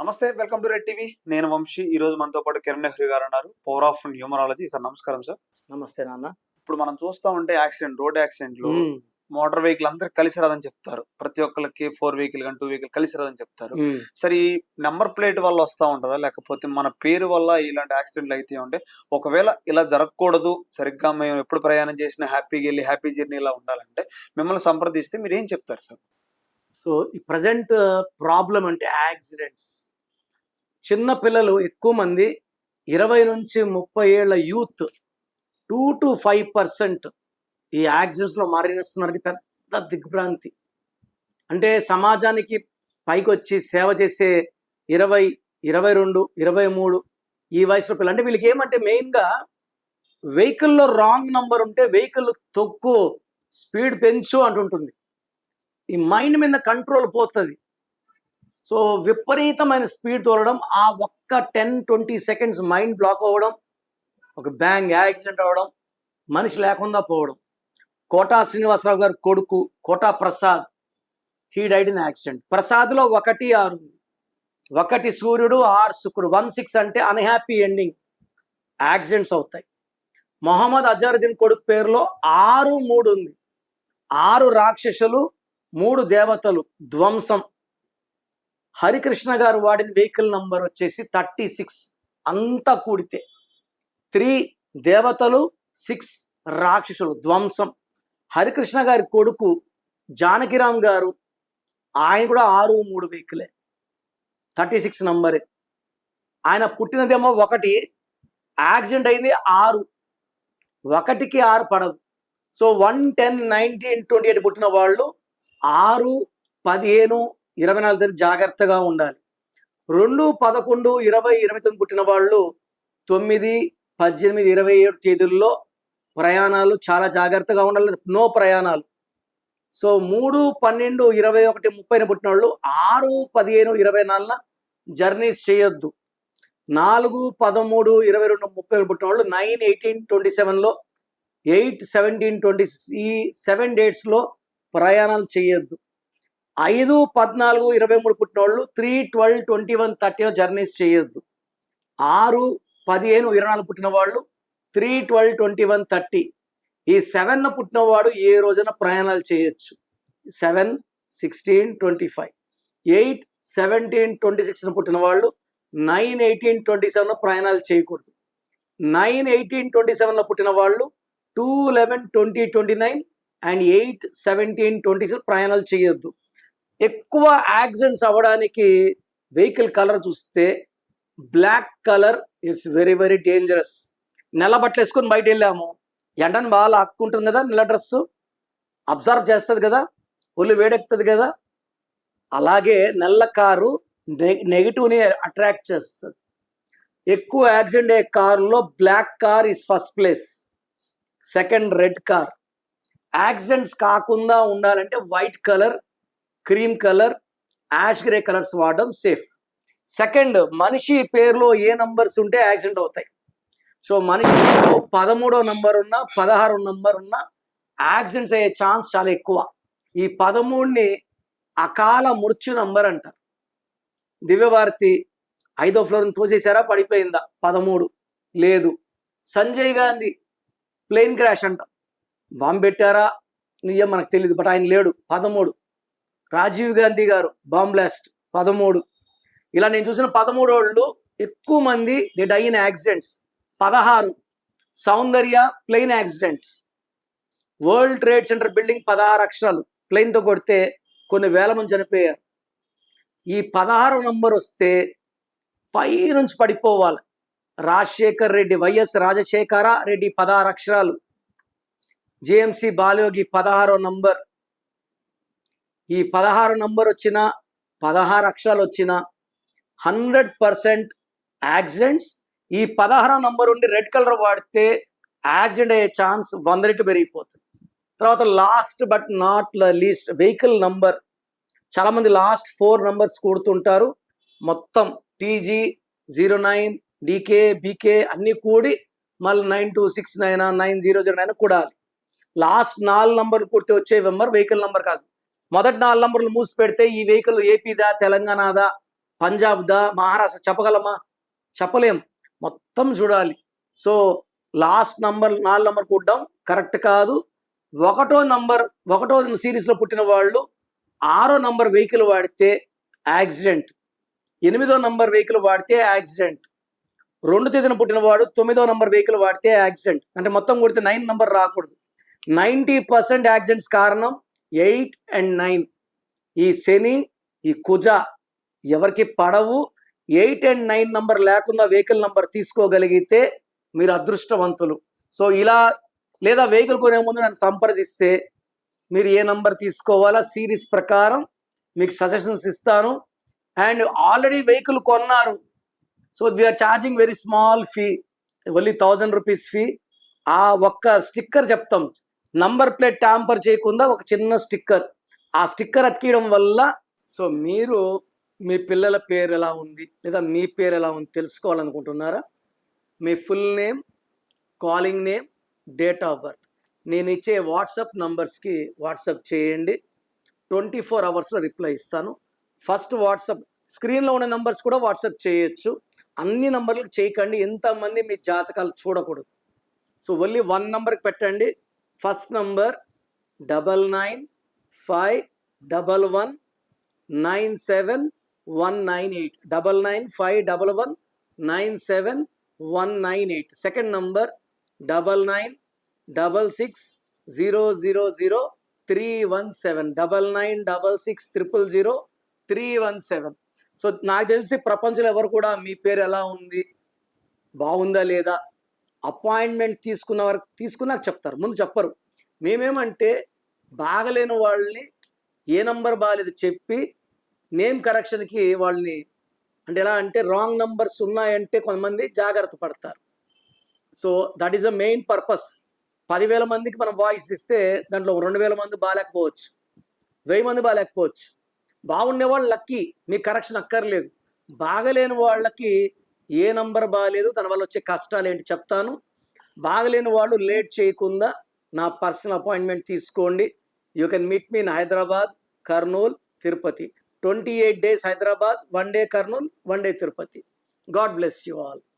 నమస్తే welcome to red TV. నేను వంశీ. ఈ రోజు మనతో పాటు కిరణ్ నెహ్రూ గారు ఉన్నారు. పవర్ ఆఫ్ న్యూమరాలజీ సార్ నమస్కారం సార్. నమస్తే నాన్న. ఇప్పుడు మనం చూస్తా ఉంటే యాక్సిడెంట్ రోడ్ యాక్సిడెంట్లో మోటార్ వెహికల్ అందరు కలిసి రాదని చెప్తారు. ప్రతి ఒక్కరికి ఫోర్ వెహికల్ కానీ టూ వెహికల్ కలిసి రాదని చెప్తారు. సరే ఈ నెంబర్ ప్లేట్ వల్ల వస్తా ఉంటుందా? లేకపోతే మన పేరు వల్ల ఇలాంటి యాక్సిడెంట్లు అయితే ఉంటే ఒకవేళ ఇలా జరగకూడదు సరిగ్గా మేము ఎప్పుడు ప్రయాణం చేసినా హ్యాపీగా వెళ్ళి హ్యాపీ జర్నీ ఇలా ఉండాలంటే మిమ్మల్ని సంప్రదిస్తే మీరు ఏం చెప్తారు సార్? సో ఈ ప్రజెంట్ ప్రాబ్లం అంటే యాక్సిడెంట్స్. చిన్న పిల్లలు ఎక్కువ మంది ఇరవై నుంచి ముప్పై ఏళ్ళ youth two to five percent ఈ యాక్సిడెంట్స్లో పెద్ద దిగ్భ్రాంతి. అంటే సమాజానికి పైకి వచ్చి సేవ చేసే ఇరవై ఇరవై రెండు ఇరవై మూడు ఈ వయసులో పిల్లలు అంటే వీళ్ళకి ఏమంటే మెయిన్గా వెహికల్లో రాంగ్ నంబర్ ఉంటే వెహికల్ తొక్కు స్పీడ్ పెంచు అంటుంటుంది. ఈ మైండ్ మీద కంట్రోల్ పోతుంది. సో విపరీతమైన స్పీడ్ తోలడం ఆ ఒక్క ten twenty seconds mind block అవ్వడం ఒక బ్యాంగ్ యాక్సిడెంట్ అవ్వడం మనిషి లేకుండా పోవడం. కోటా శ్రీనివాసరావు గారి కొడుకు Kota Prasad he died in accident ప్రసాద్లో ఒకటి ఆరు ఉంది. ఒకటి సూర్యుడు ఆరు శుక్రుడు వన్ సిక్స్ అంటే అన్హ్యాపీ ఎండింగ్ యాక్సిడెంట్స్ అవుతాయి. మొహమ్మద్ అజారుద్దీన్ కొడుకు పేరులో ఆరు మూడు ఉంది. ఆరు రాక్షసులు మూడు దేవతలు ధ్వంసం. హరికృష్ణ గారు వాడిన వెహికల్ నంబర్ వచ్చేసి థర్టీ సిక్స్. అంతా కూడితే త్రీ దేవతలు సిక్స్ రాక్షసులు ధ్వంసం. హరికృష్ణ గారి కొడుకు జానకిరామ్ గారు ఆయన కూడా ఆరు మూడు వెహికలే. Thirty six నంబరే. ఆయన పుట్టినదేమో ఒకటి యాక్సిడెంట్ అయింది ఆరు. ఒకటికి ఆరు పడదు. So one ten nineteen twenty eight పుట్టిన వాళ్ళు ఆరు పదిహేను ఇరవై నాలుగు తేదీ జాగ్రత్తగా ఉండాలి. రెండు పదకొండు ఇరవై ఇరవై తొమ్మిది పుట్టిన వాళ్ళు తొమ్మిది పద్దెనిమిది ఇరవై ఏడు తేదీల్లో ప్రయాణాలు చాలా జాగ్రత్తగా ఉండాలి. నో ప్రయాణాలు. సో మూడు పన్నెండు ఇరవై ఒకటి ముప్పైన పుట్టిన వాళ్ళు ఆరు పదిహేను ఇరవై నాలుగున జర్నీస్ చేయొద్దు. నాలుగు పదమూడు ఇరవై రెండు ముప్పై పుట్టిన వాళ్ళు నైన్ ఎయిటీన్ ట్వంటీ సెవెన్లో ఎయిట్ సెవెంటీన్ ట్వంటీ ఈ సెవెన్ డేట్స్లో ప్రయాణాలు చేయొద్దు. ఐదు పద్నాలుగు ఇరవై మూడు పుట్టిన వాళ్ళు త్రీ ట్వెల్వ్ ట్వంటీ వన్ థర్టీలో జర్నీస్ చేయొద్దు. ఆరు పదిహేను ఇరవై నాలుగు పుట్టిన వాళ్ళు three twelve twenty one thirty. ఈ సెవెన్ పుట్టినవాడు ఏ రోజున ప్రయాణాలు చేయొచ్చు. Seven sixteen twenty five. Eight seventeen twenty సిక్స్న పుట్టిన వాళ్ళు నైన్ ఎయిటీన్ ట్వంటీ సెవెన్ ప్రయాణాలు చేయకూడదు. నైన్ ఎయిటీన్ ట్వంటీ సెవెన్లో పుట్టిన వాళ్ళు two eleven twenty twenty nine and eight seventeen twenty six ప్రయాణాలు చేయొద్దు. ఎక్కువ యాక్సిడెంట్స్ అవ్వడానికి వెహికల్ కలర్ చూస్తే black colour is very very dangerous నెల బట్టలు వేసుకొని బయట వెళ్ళాము. ఎండను బాగా లాక్కుంటుంది కదా నెల డ్రెస్. అబ్జర్వ్ చేస్తుంది కదా ఒళ్ళు వేడెక్కుతుంది కదా. అలాగే నల్ల కారు నెగిటివ్ని అట్రాక్ట్ చేస్తుంది. ఎక్కువ యాక్సిడెంట్ అయ్యే కారులో black car is first place second red car. Accidents కాకుండా ఉండాలంటే white colour cream colour ash grey colours వాడడం సేఫ్. సెకండ్ మనిషి పేరులో ఏ నంబర్స్ ఉంటే యాక్సిడెంట్ అవుతాయి. సో మనిషి పదమూడో నంబర్ ఉన్నా పదహారు నంబర్ ఉన్నా యాక్సిడెంట్స్ అయ్యే ఛాన్స్ చాలా ఎక్కువ. ఈ పదమూడుని అకాల మృత్యు నంబర్ అంటారు. దివ్యభారతి ఐదో ఫ్లోర్ని తోసేసారా పడిపోయిందా? పదమూడు. లేదు. సంజయ్ గాంధీ ప్లేన్ క్రాష్ అంటాం. బాంబు పెట్టారా? నిజం మనకు తెలియదు బట్ ఆయన లేడు. పదమూడు. రాజీవ్ గాంధీ గారు బాంబ్ బ్లాస్ట్ పదమూడు. ఇలా నేను చూసిన పదమూడు వాళ్ళు ఎక్కువ మంది ది డై ఇన్ యాక్సిడెంట్స్ పదహారు. Soundarya plane accident world trade centre building పదహారు అక్షరాలు. ప్లెయిన్తో కొడితే కొన్ని వేల మంది చనిపోయారు. ఈ పదహారు నంబర్ వస్తే పై నుంచి పడిపోవాలి. రాజశేఖర్ రెడ్డి వైఎస్ రాజశేఖర రెడ్డి పదహారు అక్షరాలు. జేఎంసి బాలయోగి పదహారో నంబర్. ఈ పదహారు నంబర్ వచ్చిన పదహారు అక్షరాలు వచ్చిన హండ్రెడ్ పర్సెంట్ యాక్సిడెంట్స్. ఈ పదహారో నంబర్ ఉండి రెడ్ కలర్ వాడితే యాక్సిడెంట్ అయ్యే ఛాన్స్ వంద రెట్లు పెరిగిపోతుంది. తర్వాత last but not least vehicle number. చాలా మంది లాస్ట్ ఫోర్ నంబర్స్ కూడుతుంటారు. మొత్తం TG zero nine DK BK అన్నీ కూడి మళ్ళీ nine two six nine nine zero zero nine కూడాలి. Last నాలుగు నంబర్లు కూడితే వచ్చే నెంబర్ వెహికల్ నంబర్ కాదు. మొదటి నాలుగు నంబర్లు మూసి పెడితే ఈ వెహికల్ ఏపీదా తెలంగాణదా పంజాబ్ దా మహారాష్ట్ర చెప్పగలమా? చెప్పలేం. మొత్తం చూడాలి. సో లాస్ట్ నంబర్ నాలుగు నంబర్ కూడడం కరెక్ట్ కాదు. ఒకటో నంబర్ ఒకటో సిరీస్లో పుట్టిన వాళ్ళు ఆరో నంబర్ వెహికల్ వాడితే యాక్సిడెంట్. ఎనిమిదో నంబర్ వెహికల్ వాడితే యాక్సిడెంట్. రెండు తేదీన పుట్టిన వాడు తొమ్మిదో నంబర్ వెహికల్ వాడితే యాక్సిడెంట్. అంటే మొత్తం కొడితే నైన్ నంబర్ రాకూడదు. నైంటీ పర్సెంట్ యాక్సిడెంట్స్ కారణం ఎయిట్ అండ్ నైన్. ఈ శని ఈ కుజ ఎవరికి పడవు. ఎయిట్ అండ్ నైన్ నంబర్ లేకుండా వెహికల్ నంబర్ తీసుకోగలిగితే మీరు అదృష్టవంతులు. సో ఇలా లేదా వెహికల్ కొనే ముందు నన్ను సంప్రదిస్తే మీరు ఏ నంబర్ తీసుకోవాలా సిరీస్ ప్రకారం మీకు సజెషన్స్ ఇస్తాను. అండ్ ఆల్రెడీ వెహికల్ కొన్నారు. So we are charging very small fee only thousand rupees fee ఆ ఒక్క స్టిక్కర్ చెప్తాం. నంబర్ ప్లేట్ ట్యాంపర్ చేయకుండా ఒక చిన్న స్టిక్కర్. ఆ స్టిక్కర్ అతికియడం వల్ల సో మీరు మీ పిల్లల పేరు ఎలా ఉంది? లేదా మీ పేరు ఎలా ఉంది? తెలుసుకోవాలనుకుంటున్నారా? మీ full name calling name date of birth. నేను ఇచ్చే వాట్సాప్ నంబర్స్కి వాట్సాప్ చేయండి. ట్వంటీ ఫోర్ అవర్స్లో రిప్లై ఇస్తాను. ఫస్ట్ వాట్సాప్ స్క్రీన్లో ఉన్న నంబర్స్ కూడా వాట్సాప్ చేయొచ్చు. అన్ని నంబర్లకు చేయకండి. ఎంతమంది మీ జాతకాలు చూడకూడదు. సో ఓన్లీ వన్ నంబర్కి పెట్టండి. First number double nine five double one nine seven one nine eight. Double nine five double one nine seven one nine eight. Second number double nine double six zero zero zero three one seven. Double nine double six triple zero three one seven. So నాకు తెలిసి ప్రపంచంలో ఎవరు కూడా మీ పేరు ఎలా ఉంది? బాగుందా లేదా? అపాయింట్మెంట్ తీసుకున్న వరకు తీసుకున్నాక చెప్తారు. ముందు చెప్పరు. మేమేమంటే బాగలేని వాళ్ళని ఏ నంబర్ బాగాలేదు చెప్పి నేమ్ కరెక్షన్కి వాళ్ళని అంటే ఎలా అంటే రాంగ్ నంబర్స్ ఉన్నాయంటే కొంతమంది జాగ్రత్త పడతారు. So that is the main purpose. పదివేల మందికి మనం వాయిస్ ఇస్తే దాంట్లో రెండు వేల మంది బాగాలేకపోవచ్చు వెయ్యి మంది బాగాలేకపోవచ్చు బాగుండే వాళ్ళు లక్కీ. మీ కరెక్షన్ అక్కర్లేదు. బాగలేని వాళ్ళకి ఏ నంబర్ బాగాలేదు తన వల్ల వచ్చే కష్టాలు ఏంటి చెప్తాను. బాగలేని వాళ్ళు లేట్ చేయకుండా నా పర్సనల్ అపాయింట్మెంట్ తీసుకోండి. You can meet me in Hyderabad Kurnool Tirupati. Twenty eight days Hyderabad one day Kurnool one day Tirupati. God bless you all.